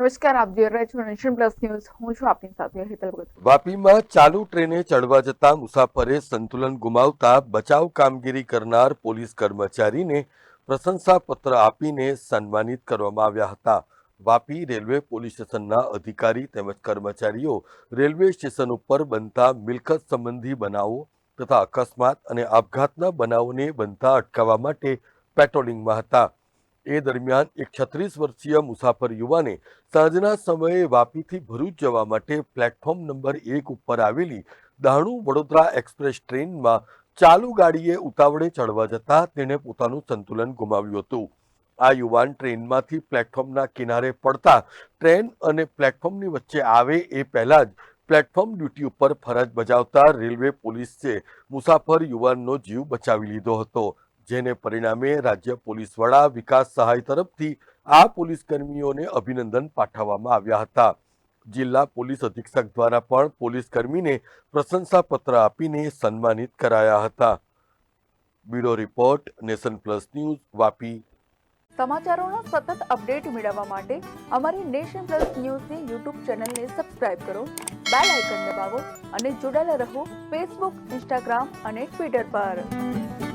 નમસ્કાર, આપ જોઈ રહ્યા છો નેશન પ્લસ ન્યૂઝ. હું છું આપની સાથે હેતલ ભગત. વાપીમાં ચાલુ ટ્રેને ચડવા જતા મુસાફરે સંતુલન ગુમાવતા બચાવ કામગીરી કરનાર પોલીસ કર્મચારીને પ્રશંસાપત્ર આપીને સન્માનિત કરવામાં આવ્યા હતા. વાપી રેલવે પોલીસ સ્ટેશનના અધિકારી તેમજ કર્મચારીઓ રેલવે સ્ટેશન ઉપર બનતા મિલકત સંબંધી બનાવો તથા અકસ્માત અને આપઘાતના બનાવોને બનતા અટકાવવા માટે પેટ્રોલિંગમાં હતા. એ દરમિયાન એક છત્રીસ વર્ષીય મુસાફર યુવાને સાંજના સમયે વાપીથી ભરૂચ જવા માટે પ્લેટફોર્મ નંબર એક ઉપર આવેલી દાણુ વડોદરા એક્સપ્રેસ ટ્રેનમાં ચાલુ ગાડીએ ઉતાવળે ચડવા જતા તેણે પોતાનું સંતુલન ગુમાવ્યું હતું. આ યુવાન ટ્રેનમાંથી પ્લેટફોર્મના કિનારે પડતા ટ્રેન અને પ્લેટફોર્મની વચ્ચે આવે એ પહેલા જ પ્લેટફોર્મ ડ્યુટી ઉપર ફરજ બજાવતા રેલવે પોલીસે મુસાફર યુવાનનો જીવ બચાવી લીધો હતો. જેને પરિણામે રાજ્ય પોલીસ વડા વિકાસ સહાય તરફથી આ પોલીસ કર્મીઓને અભિનંદન પાઠવવામાં આવ્યા હતા. જિલ્લા પોલીસ અધિક્ષક દ્વારા પણ પોલીસ કર્મીને પ્રશંસાપત્ર આપીને સન્માનિત કરાયા હતા. Bureau report, nation plus news, Vapi. સમાચારોના સતત અપડેટ મેળવવા માટે અમારી નેશન પ્લસ ન્યૂઝની યુટ્યુબ ચેનલને સબસ્ક્રાઇબ કરો, બેલ આઇકન દબાવો અને જોડાયેલા રહો ફેસબુક, ઇન્સ્ટાગ્રામ અને ટ્વિટર પર.